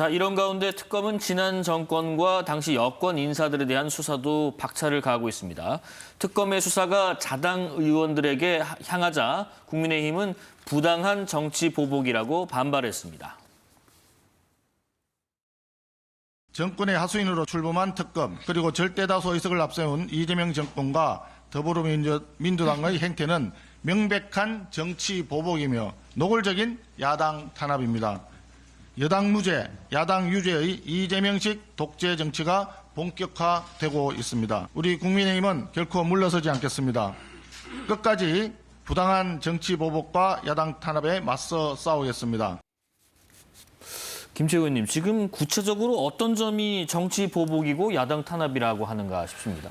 자, 이런 가운데 특검은 지난 정권과 당시 여권 인사들에 대한 수사도 박차를 가하고 있습니다. 특검의 수사가 자당 의원들에게 향하자 국민의힘은 부당한 정치 보복이라고 반발했습니다. 정권의 하수인으로 출범한 특검 그리고 절대다수 의석을 앞세운 이재명 정권과 더불어민주당의 행태는 명백한 정치 보복이며 노골적인 야당 탄압입니다. 여당 무죄, 야당 유죄의 이재명식 독재 정치가 본격화되고 있습니다. 우리 국민의힘은 결코 물러서지 않겠습니다. 끝까지 부당한 정치 보복과 야당 탄압에 맞서 싸우겠습니다. 김채 의원님, 지금 구체적으로 어떤 점이 정치 보복이고 야당 탄압이라고 하는가 싶습니다.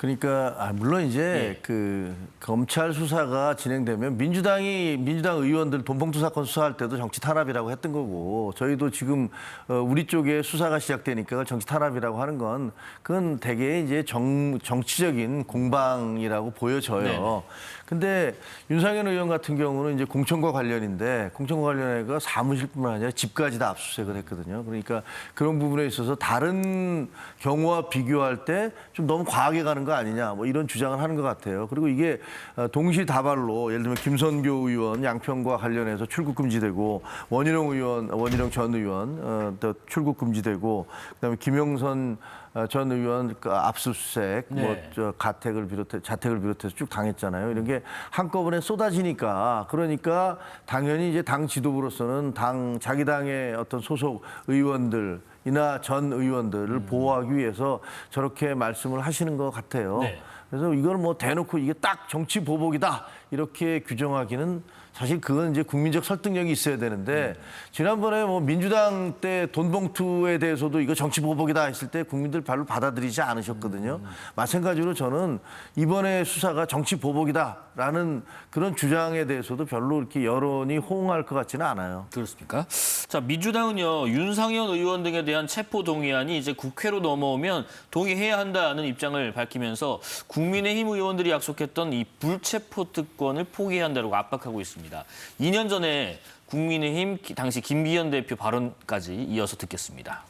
그러니까 아, 물론 이제 예. 그 검찰 수사가 진행되면 민주당이 민주당 의원들 돈봉투 사건 수사할 때도 정치 탄압이라고 했던 거고 저희도 지금 어, 우리 쪽에 수사가 시작되니까 정치 탄압이라고 하는 건 그건 대개 이제 정 정치적인 공방이라고 보여져요. 네네. 근데 윤상현 의원 같은 경우는 이제 공천과 관련인데 공천과 관련해가 사무실뿐만 아니라 집까지 다 압수수색을 했거든요. 그러니까 그런 부분에 있어서 다른 경우와 비교할 때 좀 너무 과하게 가는 거 아니냐 뭐 이런 주장을 하는 것 같아요. 그리고 이게 어, 동시다발로 예를 들면 김선교 의원 양평과 관련해서 출국 금지되고 원희룡 의원 원희룡 전 의원 어, 또 출국 금지되고 그다음에 김영선 어, 전 의원 그 압수수색 네. 뭐저 가택을 비롯해 자택을 비롯해서 쭉 당했잖아요. 이런 게 한꺼번에 쏟아지니까 그러니까 당연히 이제 당 지도부로서는 당 자기 당의 어떤 소속 의원들 이나 전 의원들을 보호하기 위해서 저렇게 말씀을 하시는 것 같아요. 네. 그래서 이걸 뭐 대놓고 이게 딱 정치 보복이다 이렇게 규정하기는 사실 그건 이제 국민적 설득력이 있어야 되는데 지난번에 뭐 민주당 때 돈봉투에 대해서도 이거 정치 보복이다 했을 때 국민들 별로 받아들이지 않으셨거든요. 마찬가지로 저는 이번에 수사가 정치 보복이다라는 그런 주장에 대해서도 별로 이렇게 여론이 호응할 것 같지는 않아요. 그렇습니까? 자, 민주당은요, 윤상현 의원 등에 대한 체포 동의안이 이제 국회로 넘어오면 동의해야 한다는 입장을 밝히면서 국 민의힘 의원들이 약속했던 이 불체포 특권을 포기해야 한다고 압박하고 있습니다. 2년 전에 국민의힘 기- 당시 김기현 대표 발언까지 이어서 듣겠습니다.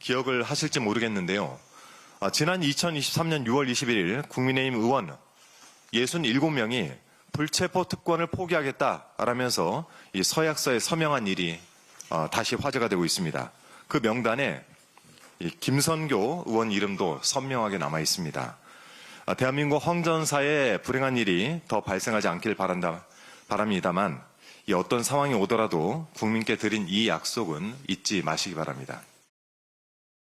기억을 하실지 모르겠는데요. 아, 지난 2023년 6월 21일 국민의힘 의원 67명이 불체포 특권을 포기하겠다라면서 이 서약서에 서명한 일이 어, 다시 화제가 되고 있습니다. 그 명단에 이 김선교 의원 이름도 선명하게 남아 있습니다. 아, 대한민국 헌전사에 불행한 일이 더 발생하지 않길 바란다, 바랍니다만 이 어떤 상황이 오더라도 국민께 드린 이 약속은 잊지 마시기 바랍니다.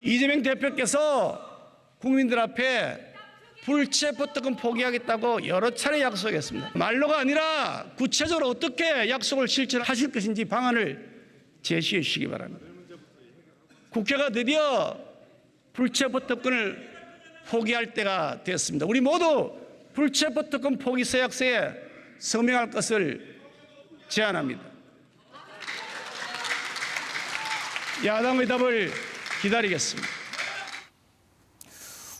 이재명 대표께서 국민들 앞에 불체포 특권 포기하겠다고 여러 차례 약속했습니다. 말로가 아니라 구체적으로 어떻게 약속을 실천하실 것인지 방안을 제시해 주시기 바랍니다. 국회가 드디어 불체포 특권을 포기할 때가 됐습니다. 우리 모두 불체포 특권 포기 서약서에 서명할 것을 제안합니다. 야당의 답을 기다리겠습니다.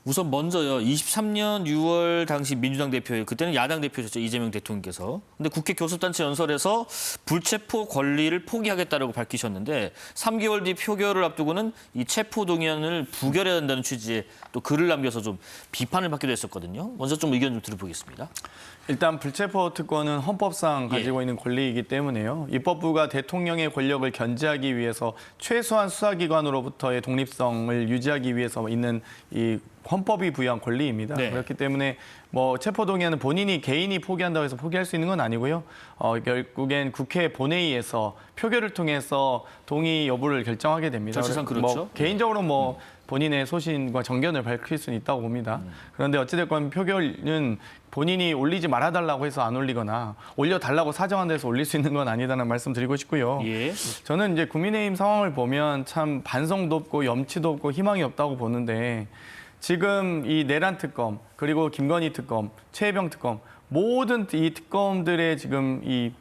우선 먼저요. 23년 6월 당시 민주당 대표예요. 그때는 야당 대표셨죠. 이재명 대통령께서. 근데 국회 교섭단체 연설에서 불체포 권리를 포기하겠다라고 밝히셨는데 3개월 뒤 표결을 앞두고는 이 체포 동의안을 부결해야 한다는 취지의 또 글을 남겨서 좀 비판을 받기도 했었거든요. 먼저 좀 의견 좀 들어보겠습니다. 일단 불체포 특권은 헌법상 가지고 있는 권리이기 때문에요. 입법부가 대통령의 권력을 견제하기 위해서 최소한 수사기관으로부터의 독립성을 유지하기 위해서 있는 이 헌법이 부여한 권리입니다. 네. 그렇기 때문에 뭐 체포 동의안은 본인이 개인이 포기한다고 해서 포기할 수 있는 건 아니고요. 어, 결국엔 국회 본회의에서 표결을 통해서 동의 여부를 결정하게 됩니다. 절차상 뭐 그렇죠. 개인적으로 뭐 본인의 소신과 정견을 밝힐 수는 있다고 봅니다. 그런데 어찌됐건 표결은 본인이 올리지 말아달라고 해서 안 올리거나 올려달라고 사정한 데서 올릴 수 있는 건 아니다는 말씀 드리고 싶고요. 예. 저는 이제 국민의힘 상황을 보면 참 반성도 없고 염치도 없고 희망이 없다고 보는데 지금 이 내란 특검 그리고 김건희 특검, 최혜병 특검 모든 이 특검들의 지금 이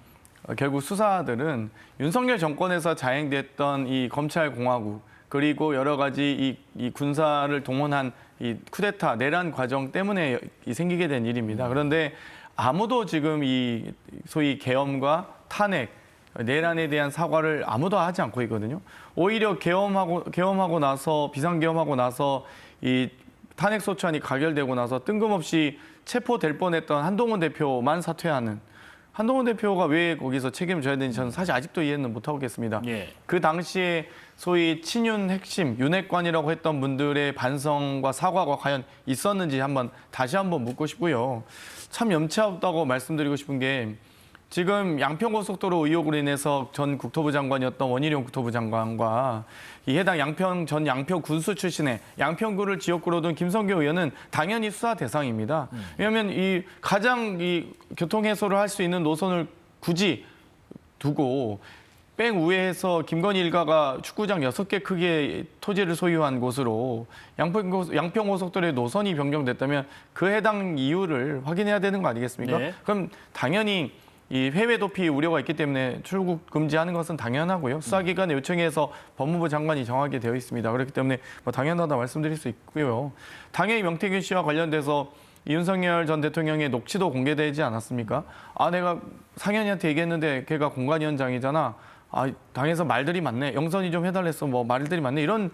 어, 결국 수사들은 윤석열 정권에서 자행됐던 이 검찰 공화국 그리고 여러 가지 이, 이 군사를 동원한 이 쿠데타 내란 과정 때문에 이 생기게 된 일입니다. 그런데 아무도 지금 이 소위 계엄과 탄핵 내란에 대한 사과를 아무도 하지 않고 있거든요. 오히려 계엄하고 계엄하고 나서 비상계엄하고 나서 이 탄핵 소추안이 가결되고 나서 뜬금없이 체포될 뻔했던 한동훈 대표만 사퇴하는 한동훈 대표가 왜 거기서 책임을 져야 되는지 저는 사실 아직도 이해는 못 하겠습니다. 예. 그 당시에 소위 친윤 핵심 윤핵관이라고 했던 분들의 반성과 사과가 과연 있었는지 한번 다시 한번 묻고 싶고요. 참 염치 없다고 말씀드리고 싶은 게 지금 양평고속도로 의혹으로 인해서 전 국토부 장관이었던 원희룡 국토부 장관과 이 해당 양평 전 양평 군수 출신의 양평구를 지역구로 둔 김성교 의원은 당연히 수사 대상입니다. 왜냐하면 이 가장 이 교통 해소를 할 수 있는 노선을 굳이 두고 뺑 우회해서 김건희 일가가 축구장 여섯 개 크기의 토지를 소유한 곳으로 양평, 양평고속도로의 노선이 변경됐다면 그 해당 이유를 확인해야 되는 거 아니겠습니까? 네. 그럼 당연히 이 해외 도피 우려가 있기 때문에 출국 금지하는 것은 당연하고요. 수사기관에 요청해서 법무부 장관이 정하게 되어 있습니다. 그렇기 때문에 뭐 당연하다 말씀드릴 수 있고요. 당연히 명태균 씨와 관련돼서 윤석열 전 대통령의 녹취도 공개되지 않았습니까? 아 내가 상현이한테 얘기했는데 걔가 공관위원장이잖아. 아 당에서 말들이 많네. 영선이 좀 해달랬어. 뭐 말들이 많네. 이런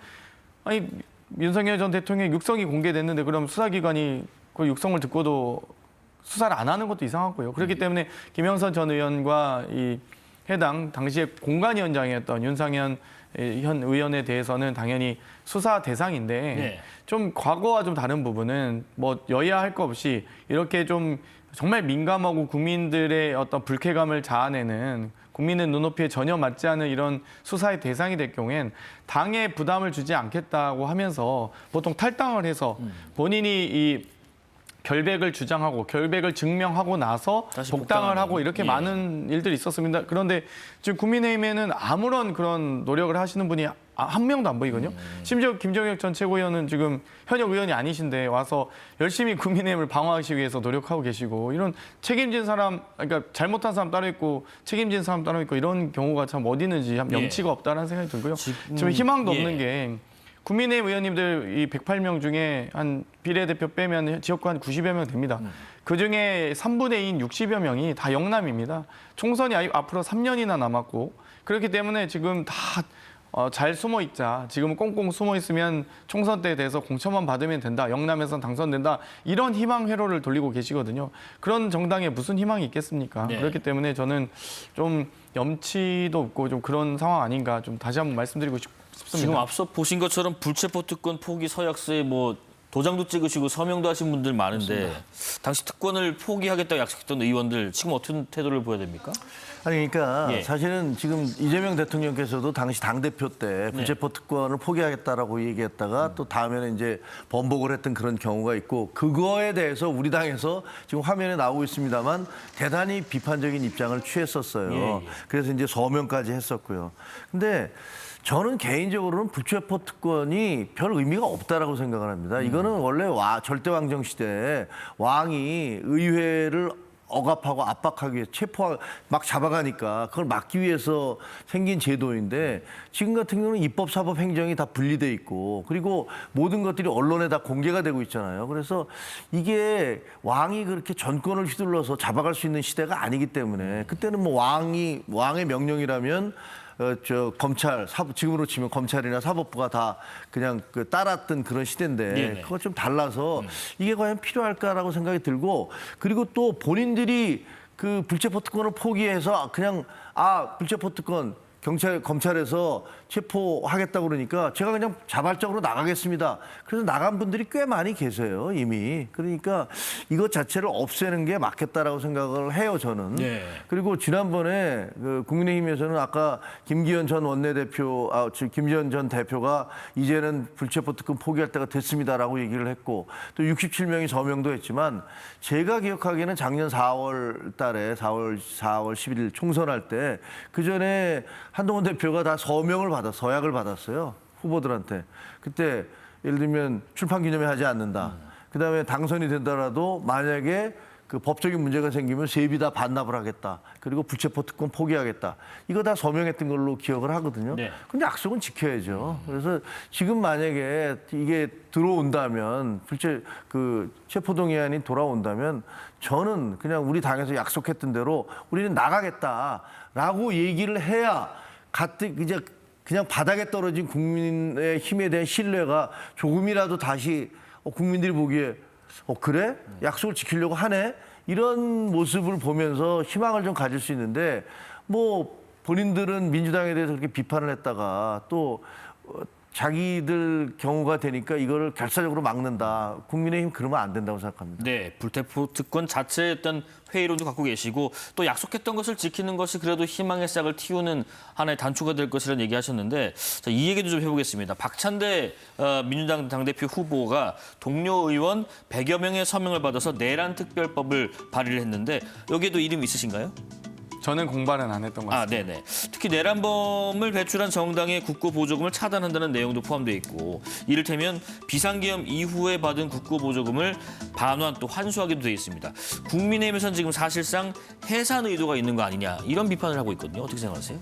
아니 윤석열 전 대통령의 육성이 공개됐는데 그럼 수사기관이 그 육성을 듣고도 수사를 안 하는 것도 이상하고요. 그렇기 때문에 김영선 전 의원과 이 해당 당시에 공관위원장이었던 윤상현 현 의원에 대해서는 당연히 수사 대상인데 네. 좀 과거와 좀 다른 부분은 뭐 여야 할거 없이 이렇게 좀 정말 민감하고 국민들의 어떤 불쾌감을 자아내는 국민의 눈높이에 전혀 맞지 않은 이런 수사의 대상이 될 경우엔 당에 부담을 주지 않겠다고 하면서 보통 탈당을 해서 본인이 이 결백을 주장하고 결백을 증명하고 나서 복당을. 하고 이렇게 예. 많은 일들이 있었습니다. 그런데 지금 국민의힘에는 아무런 그런 노력을 하시는 분이 아- 한 명도 안 보이거든요. 음. 심지어 김정혁 전 최고위원은 지금 현역 의원이 아니신데 와서 열심히 국민의힘을 방어하기 위해서 노력하고 계시고 이런 책임진 사람, 그러니까 잘못한 사람 따로 있고 책임진 사람 따로 있고 이런 경우가 참 어디 있는지 참 예. 염치가 없다는 생각이 들고요. 지금- 지금 희망도 예. 없는 게 국민의힘 의원님들 이 108명 중에 한 비례대표 빼면 지역구 한 90여 명 됩니다. 그 중에 3분의 2인 60여 명이 다 영남입니다. 총선이 앞으로 3년이나 남았고 그렇기 때문에 지금 다 어, 잘 숨어 있자. 지금은 꽁꽁 숨어 있으면 총선 때 돼서 공천만 받으면 된다. 영남에선 당선된다. 이런 희망 회로를 돌리고 계시거든요. 그런 정당에 무슨 희망이 있겠습니까? 네. 그렇기 때문에 저는 좀 염치도 없고 좀 그런 상황 아닌가 좀 다시 한번 말씀드리고 싶, 습니다 지금 앞서 보신 것처럼 불체포 특권 포기 서약서에 뭐 도장도 찍으시고 서명도 하신 분들 많은데 당시 특권을 포기하겠다고 약속했던 의원들 지금 어떤 태도를 보여야 됩니까? 아니 그러니까 예. 사실은 지금 이재명 대통령께서도 당시 당 대표 때 불체포 특권을 포기하겠다라고 얘기했다가 또 다음에는 이제 번복을 했던 그런 경우가 있고 그거에 대해서 우리 당에서 지금 화면에 나오고 있습니다만 대단히 비판적인 입장을 취했었어요. 예, 예. 그래서 이제 서명까지 했었고요. 근데 저는 개인적으로는 불체포 특권이 별 의미가 없다라고 생각을 합니다. 이거는 원래 와 절대 왕정 시대에 왕이 의회를 억압하고 압박하기 위해 체포 막 잡아가니까 그걸 막기 위해서 생긴 제도인데 지금 같은 경우는 입법 사법 행정이 다 분리돼 있고 그리고 모든 것들이 언론에 다 공개가 되고 있잖아요. 그래서 이게 왕이 그렇게 전권을 휘둘러서 잡아갈 수 있는 시대가 아니기 때문에 그때는 뭐 왕이 왕의 명령이라면 어, 저 검찰 사법 지금으로 치면 검찰이나 사법부가 다 그냥 그 따랐던 그런 시대인데 네네. 그거 좀 달라서 이게 과연 필요할까라고 생각이 들고 그리고 또 본인들이 그 불체포 특권을 포기해서 그냥 아 불체포 특권 경찰 검찰에서 체포하겠다고 그러니까 제가 그냥 자발적으로 나가겠습니다. 그래서 나간 분들이 꽤 많이 계세요 이미. 그러니까 이것 자체를 없애는 게 맞겠다라고 생각을 해요 저는. 네. 그리고 지난번에 그 국민의힘에서는 아까 김기현 전 원내대표, 아, 즉 김기현 전 대표가 이제는 불체포 특권 포기할 때가 됐습니다라고 얘기를 했고 또 67명이 서명도 했지만 제가 기억하기에는 작년 4월 달에 4월 4월 11일 총선할 때 그 전에 한동훈 대표가 다 서명을 받아 서약을 받았어요 후보들한테 그때 예를 들면 출판 기념회 하지 않는다. 그다음에 당선이 된다라도 만약에 그 법적인 문제가 생기면 세비 다 반납을 하겠다. 그리고 불체포 특권 포기하겠다. 이거 다 서명했던 걸로 기억을 하거든요. 네. 근데 약속은 지켜야죠. 그래서 지금 만약에 이게 들어온다면 불체 그 체포동의안이 돌아온다면 저는 그냥 우리 당에서 약속했던 대로 우리는 나가겠다라고 얘기를 해야 가뜩 이제 그냥 바닥에 떨어진 국민의 힘에 대한 신뢰가 조금이라도 다시 어, 국민들이 보기에 어 그래? 약속을 지키려고 하네? 이런 모습을 보면서 희망을 좀 가질 수 있는데 뭐 본인들은 민주당에 대해서 그렇게 비판을 했다가 또 어, 자기들 경우가 되니까 이거를 결사적으로 막는다 국민의힘 그러면 안 된다고 생각합니다. 네, 불체포 특권 자체의 어떤 회의론도 갖고 계시고 또 약속했던 것을 지키는 것이 그래도 희망의 싹을 틔우는 하나의 단초가 될 것이라는 얘기하셨는데 자, 이 얘기도 좀 해보겠습니다. 박찬대 어, 민주당 당대표 후보가 동료 의원 100여 명의 서명을 받아서 내란 특별법을 발의를 했는데 여기에도 이름이 있으신가요? 저는 공발은 안 했던 것 같습니다. 아, 네네. 특히 내란범을 배출한 정당의 국고 보조금을 차단한다는 내용도 포함되어 있고 이를테면 비상계엄 이후에 받은 국고 보조금을 반환 또 환수하기도 되어 있습니다. 국민의힘에서는 지금 사실상 해산 의도가 있는 거 아니냐 이런 비판을 하고 있거든요. 어떻게 생각하세요?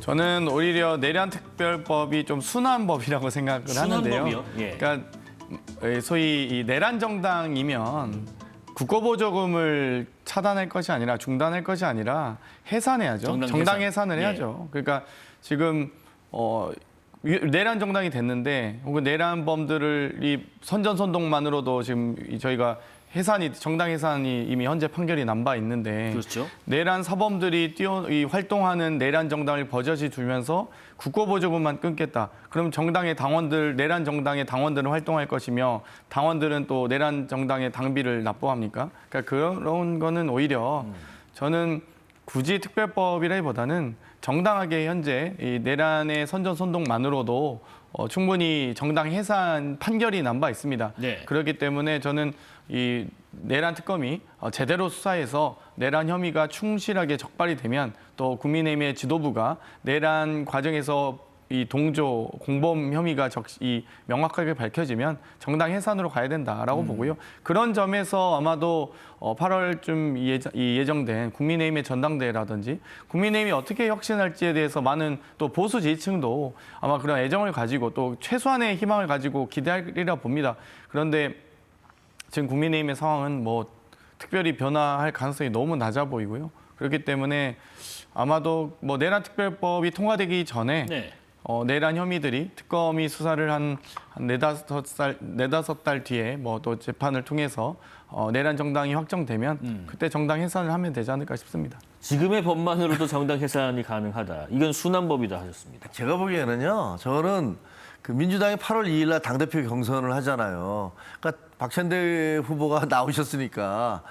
저는 오히려 내란 특별법이 좀 순한 법이라고 생각을 순한 하는데요. 법이요? 예. 그러니까 음, 소위 이 내란 정당이면 국고보조금을 차단할 것이 아니라 중단할 것이 아니라 해산해야죠. 정당 정당, 해산. 해산을 예. 해야죠. 그러니까 지금 어 위- 내란 정당이 됐는데 혹은 내란범들을 이 선전선동만으로도 지금 이 저희가 해산이 정당 해산이 이미 현재 판결이 난 바 있는데 그렇죠. 내란 사범들이 뛰어 이 활동하는 내란 정당을 버젓이 두면서 국고 보조금만 끊겠다. 그럼 정당의 당원들 내란 정당의 당원들은 활동할 것이며 당원들은 또 내란 정당의 당비를 납부합니까? 그러니까 그런 거는 오히려 저는 굳이 특별법이라기보다는 정당하게 현재 이 내란의 선전 선동만으로도 어, 충분히 정당 해산 판결이 난 바 있습니다. 네. 그렇기 때문에 저는 이 내란 특검이 어, 제대로 수사해서 내란 혐의가 충실하게 적발이 되면 또 국민의힘의 지도부가 내란 과정에서 이 동조 공범 혐의가 적, 이 명확하게 밝혀지면 정당 해산으로 가야 된다라고 보고요. 그런 점에서 아마도 어, 8월쯤 예정, 이 예정 된 국민의힘의 전당대회라든지 국민의힘이 어떻게 혁신할지에 대해서 많은 또 보수 지지층도 아마 그런 애정을 가지고 또 최소한의 희망을 가지고 기대하리라 봅니다. 그런데 지금 국민의힘의 상황은 뭐 특별히 변화할 가능성이 너무 낮아 보이고요. 그렇기 때문에 아마도 뭐 내란 특별법이 통과되기 전에 네. 어, 내란 혐의들이 특검이 수사를 한, 한 네다섯 살, 네다섯 달 뒤에 뭐 또 재판을 통해서 어, 내란 정당이 확정되면 그때 정당 해산을 하면 되지 않을까 싶습니다. 지금의 법만으로도 정당 해산이 가능하다. 이건 순한 법이다 하셨습니다. 제가 보기에는요, 저는 그 민주당이 8월 2일 날 당대표 경선을 하잖아요. 그러니까 박찬대 후보가 나오셨으니까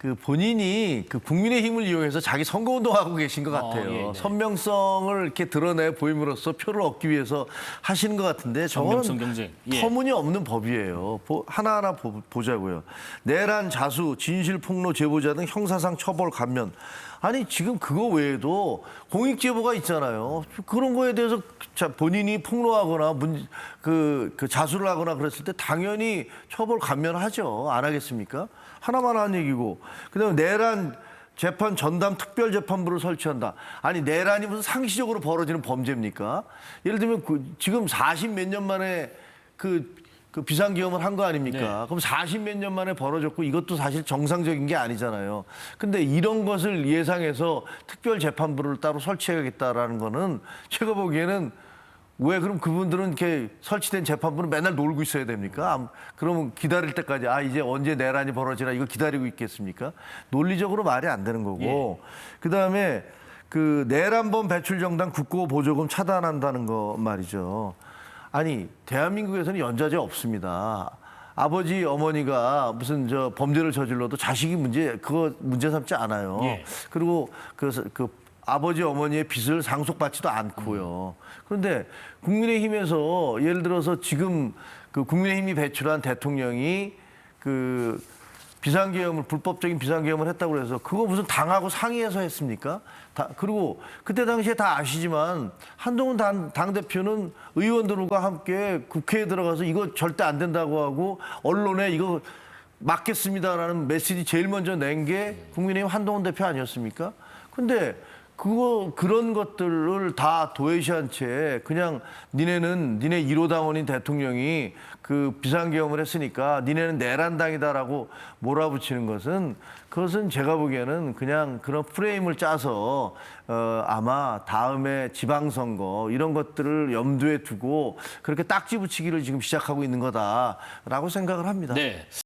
그 본인이 그 국민의 힘을 이용해서 자기 선거 운동하고 계신 것 같아요. 어, 예, 네. 선명성을 이렇게 드러내 보임으로써 표를 얻기 위해서 하시는 것 같은데 선명성 경쟁. 예. 터무니없는 법이에요. 보- 하나하나 보, 보자고요. 내란, 자수, 진실, 폭로, 제보자 등 형사상 처벌 감면. 아니 지금 그거 외에도 공익 제보가 있잖아요. 그런 거에 대해서 자, 본인이 폭로하거나 문, 그, 그 자수를 하거나 그랬을 때 당연히 처벌 감면하죠. 안 하겠습니까? 하나만 한 얘기고. 그다음에 내란 재판 전담 특별 재판부를 설치한다. 아니 내란이 무슨 상시적으로 벌어지는 범죄입니까? 예를 들면 그 지금 40 몇 년 만에 그, 그 비상기업을 한 거 아닙니까? 네. 그럼 40몇 년 만에 벌어졌고 이것도 사실 정상적인 게 아니잖아요. 근데 이런 것을 예상해서 특별 재판부를 따로 설치하겠다라는 거는 제가 보기에는 왜 그럼 그분들은 이렇게 설치된 재판부는 맨날 놀고 있어야 됩니까? 암- 그러면 기다릴 때까지 아 이제 언제 내란이 벌어지나 이거 기다리고 있겠습니까? 논리적으로 말이 안 되는 거고 그다음에 그 내란범 배출 정당 국고 보조금 차단한다는 거 말이죠. 아니 대한민국에서는 연좌제 없습니다. 아버지 어머니가 무슨 저 범죄를 저질러도 자식이 문제 그거 문제 삼지 않아요. 예. 그리고 그, 그 아버지 어머니의 빚을 상속받지도 않고요. 그런데 국민의힘에서 예를 들어서 지금 그 국민의힘이 배출한 대통령이 그 비상계엄을 불법적인 비상계엄을 했다고 그래서 그거 무슨 당하고 상의해서 했습니까? 다, 그리고 그때 당시에 다 아시지만 한동훈 당, 당 대표는 의원들과 함께 국회에 들어가서 이거 절대 안 된다고 하고 언론에 이거 막겠습니다라는 메시지 제일 먼저 낸 게 국민의힘 한동훈 대표 아니었습니까? 근데 그거 그런 것들을 다 도외시한 채 그냥 니네는 니네 1호 당원인 대통령이 그 비상계엄을 했으니까 니네는 내란당이다라고 몰아붙이는 것은 그것은 제가 보기에는 그냥 그런 프레임을 짜서 어 아마 다음에 지방선거 이런 것들을 염두에 두고 그렇게 딱지 붙이기를 지금 시작하고 있는 거다라고 생각을 합니다. 네.